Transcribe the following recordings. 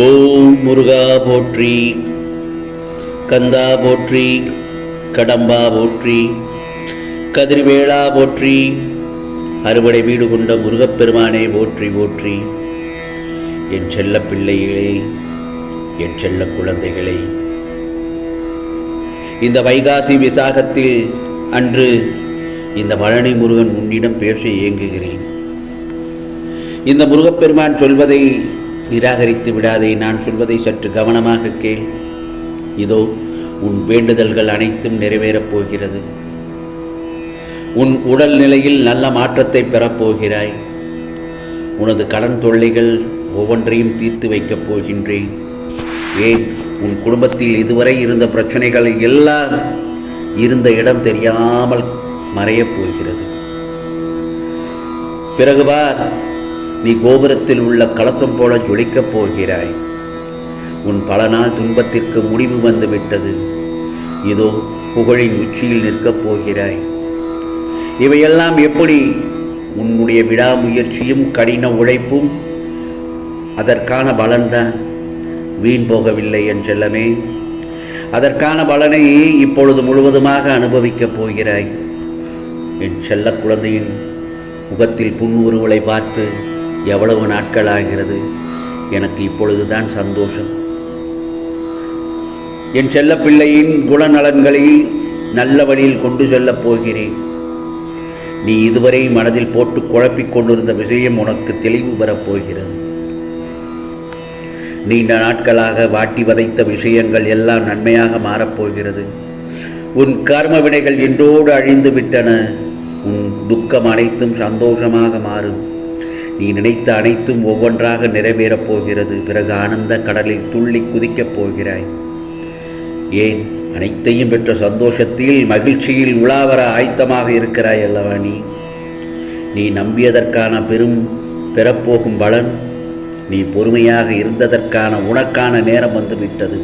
ஓம் முருகா போற்றி கந்தா போற்றி கடம்பா போற்றி கதிர்வேளா போற்றி அறுவடை வீடு கொண்ட முருகப்பெருமானே போற்றி போற்றி. என் செல்ல பிள்ளைகளே என் செல்ல குழந்தைகளே இந்த வைகாசி விசாகத்தில் அன்று இந்த பழனி முருகன் உன்னிடம் பேச இயங்குகிறேன். இந்த முருகப்பெருமான் சொல்வதை நிராகரித்து விடாதே நான் சொல்வதை சற்று கவனமாக கேள். இதோ உன் வேண்டுதல்கள் அனைத்தும் நிறைவேறப் போகிறது. உன் உடல் நிலையில் நல்ல மாற்றத்தை பெறப்போகிறாய் உனது கடன் தொல்லைகள் ஒவ்வொன்றையும் தீர்த்து வைக்கப் போகின்றேன். ஏன்? உன் குடும்பத்தில் இதுவரை இருந்த பிரச்சனைகள் எல்லாம் இருந்த இடம் தெரியாமல் மறையப் போகிறது. பிறகு பார் நீ கோபுரத்தில் உள்ள கலசம் போல ஜொலிக்கப் போகிறாய். உன் பல நாள் துன்பத்திற்கு முடிவு வந்துவிட்டது. இதோ புகழின் உச்சியில் நிற்கப் போகிறாய். இவையெல்லாம் எப்படி? உன்னுடைய விடாமுயற்சியும் கடின உழைப்பும் அதற்கான பலன்தான். வீண் போகவில்லை என் செல்லமே. அதற்கான பலனை இப்பொழுது முழுவதுமாக அனுபவிக்கப் போகிறாய். என் செல்ல குழந்தையின் முகத்தில் புன்முறுவலை பார்த்து எவ்வளவு நாட்கள் ஆகிறது எனக்கு இப்பொழுதுதான் சந்தோஷம். என் செல்ல பிள்ளையின் குணநலன்களை நல்ல வழியில் கொண்டு செல்லப் போகிறேன். நீ இதுவரை மனதில் போட்டு குழப்பிக் கொண்டிருந்த விஷயம் உனக்கு தெளிவு வரப்போகிறது நீண்ட நாட்களாக வாட்டி வதைத்த விஷயங்கள் எல்லாம் நன்மையாக மாறப்போகிறது உன் கர்ம வினைகள் என்றோடு அழிந்து விட்டன. உன் துக்கம் அனைத்தும் சந்தோஷமாக மாறும். நீ நினைத்த அனைத்தும் ஒவ்வொன்றாக நிறைவேறப் போகிறது. பிறகு ஆனந்த கடலில் துள்ளி குதிக்கப் போகிறாய். ஏன்? அனைத்தையும் பெற்ற சந்தோஷத்தில் மகிழ்ச்சியில் உலாவர ஆயத்தமாக இருக்கிறாய் அல்லவா நீ? நீ நம்பியதற்கான பெரும் பெறப்போகும் பலன் நீ பொறுமையாக இருந்ததற்கான உனக்கான நேரம் வந்துவிட்டது.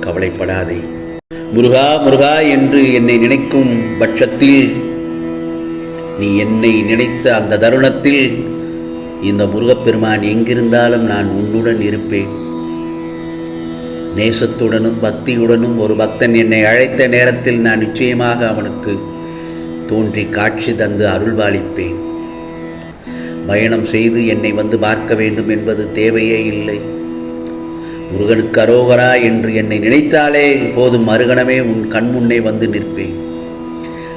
கவலைப்படாதே. முருகா முருகா என்று என்னை நினைக்கும் பட்சத்தில் நீ என்னை நினைத்த அந்த தருணத்தில் இந்த முருகப்பெருமான் எங்கிருந்தாலும் நான் உன்னுடன் இருப்பேன். நேசத்துடனும் பக்தியுடனும் ஒரு பக்தன் என்னை அழைத்த நேரத்தில் நான் நிச்சயமாக அவனுக்கு தோன்றி காட்சி தந்து அருள்பாலிப்பேன். பயணம் செய்து என்னை வந்து பார்க்க வேண்டும் என்பது தேவையே இல்லை. முருகனுக்கு அரோகரா என்று என்னை நினைத்தாலே போதும் மறுகணமே உன் கண் முன்னே வந்து நிற்பேன்.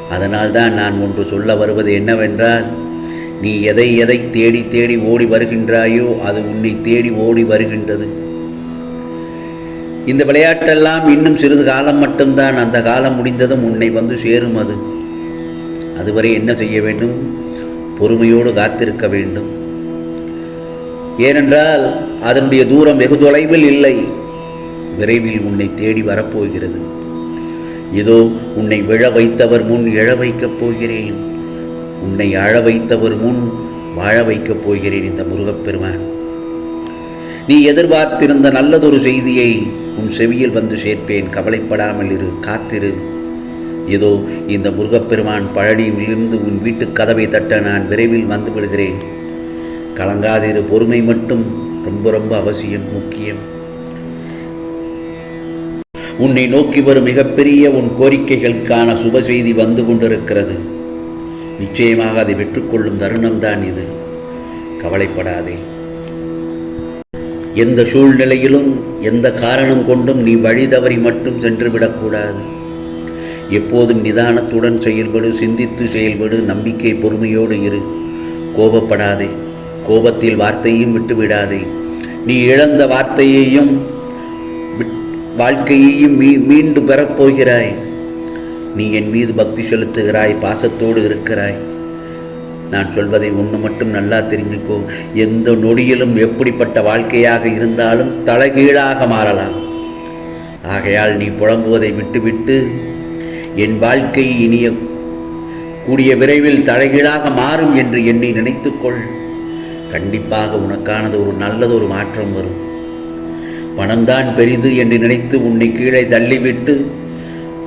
அதனால்தான் நான் ஒன்று சொல்ல வருவது என்னவென்றால் நீ எதை எதை தேடி தேடி ஓடி வருகின்றாயோ அது உன்னை தேடி ஓடி வருகின்றது. இந்த விளையாட்டெல்லாம் இன்னும் சிறிது காலம் மட்டும்தான் அந்த காலம் முடிந்ததும் உன்னை வந்து சேரும் அது. அதுவரை என்ன செய்ய வேண்டும்? பொறுமையோடு காத்திருக்க வேண்டும். ஏனென்றால் அதனுடைய தூரம் வெகு தொலைவில் இல்லை. விரைவில் உன்னை தேடி வரப்போகிறது. இதோ உன்னை விழ வைத்தவர் முன் இழ வைக்கப் போகிறேன். உன்னை அழ வைத்தவர் முன் வாழ வைக்கப் போகிறேன் இந்த முருகப்பெருமான். நீ எதிர்பார்த்திருந்த நல்லதொரு செய்தியை உன் செவியில் வந்து சேர்ப்பேன். கவலைப்படாமல் இரு காத்திரு. இதோ இந்த முருகப்பெருமான் பழனியிலிருந்து உன் வீட்டு கதவை தட்ட நான் விரைவில் வந்து விடுகிறேன். கலங்காதிரு பொறுமை மட்டும் ரொம்ப ரொம்ப அவசியம் முக்கியம். உன்னை நோக்கி வரும் மிகப்பெரிய உன் கோரிக்கைகளுக்கான சுப செய்தி வந்து கொண்டிருக்கிறது. நிச்சயமாக அதை பெற்றுக்கொள்ளும் தருணம்தான் இது. கவலைப்படாதே. எந்த சூழ்நிலையிலும் எந்த காரணம் கொண்டும் நீ வழி தவறி மட்டும் சென்று விடக்கூடாது எப்போதும் நிதானத்துடன் செயல்படு சிந்தித்து செயல்படு நம்பிக்கை பொறுமையோடு இரு. கோபப்படாதே. கோபத்தில் வார்த்தையும் விட்டு விடாதே நீ இழந்த வார்த்தையையும் விட்- வாழ்க்கையையும் மீ மீண்டு பெறப்போகிறாய். நீ என் மீது பக்தி செலுத்துகிறாய் பாசத்தோடு இருக்கிறாய். நான் சொல்வதை ஒன்று மட்டும் நல்லா தெரிஞ்சுக்கோ. எந்த நொடியிலும் எப்படிப்பட்ட வாழ்க்கையாக இருந்தாலும் தலைகீழாக மாறலாம். ஆகையால் நீ புலம்புவதை விட்டுவிட்டு என் வாழ்க்கை இனிய கூடிய விரைவில் தலைகீழாக மாறும் என்று எண்ணி நினைத்துக்கொள். கண்டிப்பாக உனக்கானது ஒரு நல்லதொரு மாற்றம் வரும். பணம்தான் பெரிது என்று நினைத்து உன்னை கீழே தள்ளிவிட்டு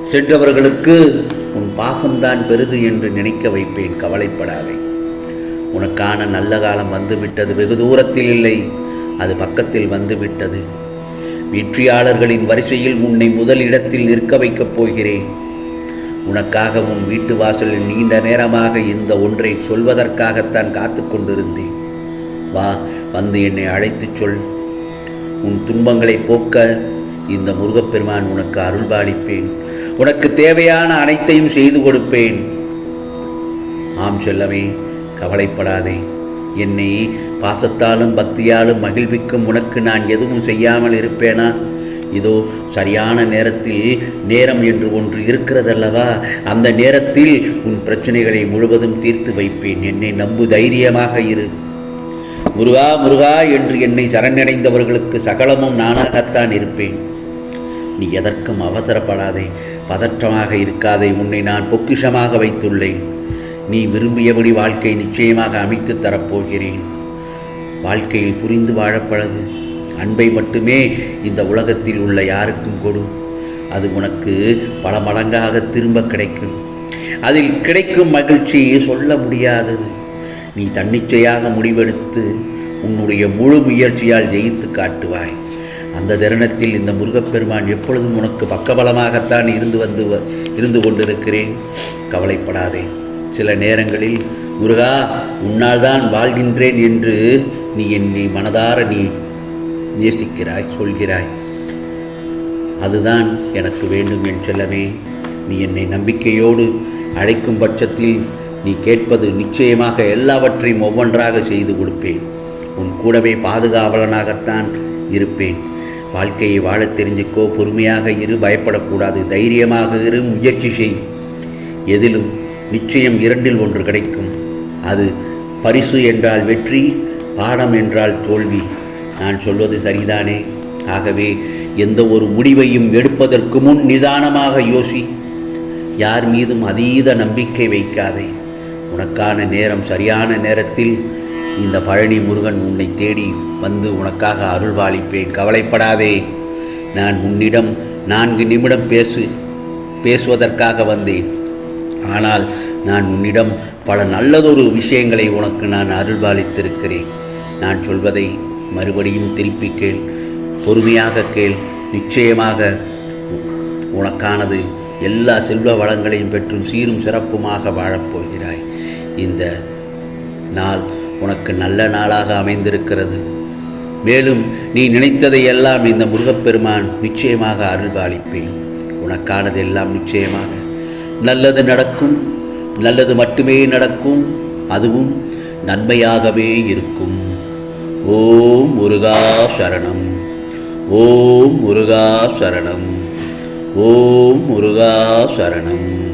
சென்றவர்களுக்கு உன் பாசம்தான் பெரிது என்று நினைக்க வைப்பேன் கவலைப்படாதே. உனக்கான நல்ல காலம் வந்துவிட்டது வெகு தூரத்தில் இல்லை அது பக்கத்தில் வந்துவிட்டது. வெற்றியாளர்களின் வரிசையில் உன்னை முதல் இடத்தில் நிற்க வைக்கப் போகிறேன். உனக்காக உன் வீட்டு வாசலில் நீண்ட நேரமாக இந்த ஒன்றை சொல்வதற்காகத்தான் காத்து கொண்டிருந்தேன். வா வந்து என்னை அழைத்துச் சொல். உன் துன்பங்களை போக்க இந்த முருகப்பெருமான் உனக்கு அருள்பாலிப்பேன். உனக்கு தேவையான அனைத்தையும் செய்து கொடுப்பேன். ஆம் செல்லமே கவலைப்படாதே. என்னை பாசத்தாலும் பக்தியாலும் மகிழ்விக்கும் உனக்கு நான் எதுவும் செய்யாமல் இருப்பேனா? இதோ சரியான நேரத்தில் நேரம் என்று ஒன்று இருக்கிறதல்லவா? அந்த நேரத்தில் உன் பிரச்சனைகளை முழுவதும் தீர்த்து வைப்பேன். என்னை நம்பு தைரியமாக இரு. முருகா முருகா என்று என்னை சரணடைந்தவர்களுக்கு சகலமும் நானாகத்தான் இருப்பேன். நீ எதற்கும் அவசரப்படாதே. பதற்றமாக இருக்காதே உன்னை நான் பொக்கிஷமாக வைத்துள்ளேன். நீ விரும்பியபடி வாழ்க்கை நிச்சயமாக அமைத்து தரப்போகிறேன். வாழ்க்கையில் புரிந்து வாழப்பழகு. அன்பை மட்டுமே இந்த உலகத்தில் உள்ள யாருக்கும் கொடு. அது உனக்கு பல மடங்காக திரும்ப கிடைக்கும். அதில் கிடைக்கும் மகிழ்ச்சி சொல்ல முடியாதது. நீ தன்னிச்சையாக முடிவெடுத்து உன்னுடைய முழு முயற்சியால் ஜெயித்து காட்டுவாய். அந்த தருணத்தில் இந்த முருகப்பெருமான் எப்பொழுதும் உனக்கு பக்கபலமாகத்தான் இருந்து வந்து வ- இருந்து கொண்டிருக்கிறேன். கவலைப்படாதே. சில நேரங்களில் முருகா உன்னால் தான் வாழ்கின்றேன் என்று நீ என்னை மனதார நீ நேசிக்கிறாய் சொல்கிறாய். அதுதான் எனக்கு வேண்டும் என்றெல்லவே நீ என்னை நம்பிக்கையோடு அழைக்கும் பட்சத்தில் நீ கேட்பது நிச்சயமாக எல்லாவற்றையும் ஒவ்வொன்றாக செய்து கொடுப்பேன். உன் கூடவே பாதுகாவலனாகத்தான் இருப்பேன். வாழ்க்கையை வாழத் தெரிஞ்சுக்கோ பொறுமையாக இரு பயப்படக்கூடாது தைரியமாக இரு முயற்சி செய். எதிலும் நிச்சயம் இரண்டில் ஒன்று கிடைக்கும். அது பரிசு என்றால் வெற்றி பாடம் என்றால் தோல்வி. நான் சொல்வது சரிதானே? ஆகவே எந்த ஒரு முடிவையும் எடுப்பதற்கு முன் நிதானமாக யோசி. யார் மீதும் அதீத நம்பிக்கை வைக்காதே. உனக்கான நேரம் சரியான நேரத்தில் இந்த பழனி முருகன் உன்னை தேடி வந்து உனக்காக அருள்பாலிப்பேன். கவலைப்படாதே. நான் உன்னிடம் நான்கு நிமிடம் பேசு பேசுவதற்காக வந்தேன். ஆனால் நான் உன்னிடம் பல நல்லதொரு விஷயங்களை உனக்கு நான் அருள்பாலித்திருக்கிறேன். நான் சொல்வதை மறுபடியும் திருப்பி கேள் பொறுமையாக கேள். நிச்சயமாக உனக்கானது எல்லா செல்வ வளங்களையும் பெற்றும் சீரும் சிறப்புமாக வாழப்போகிறாய். இந்த நாள் உனக்கு நல்ல நாளாக அமைந்திருக்கிறது. மேலும் நீ நினைத்ததை எல்லாம் இந்த முருகப்பெருமான் நிச்சயமாக அருள்பாலிப்பேன். உனக்கானதெல்லாம் நிச்சயமாக. நல்லது நடக்கும் நல்லது மட்டுமே நடக்கும் அதுவும் நன்மையாகவே இருக்கும். ஓம் முருகா சரணம். ஓம் முருகா சரணம். ஓம் முருகா சரணம்.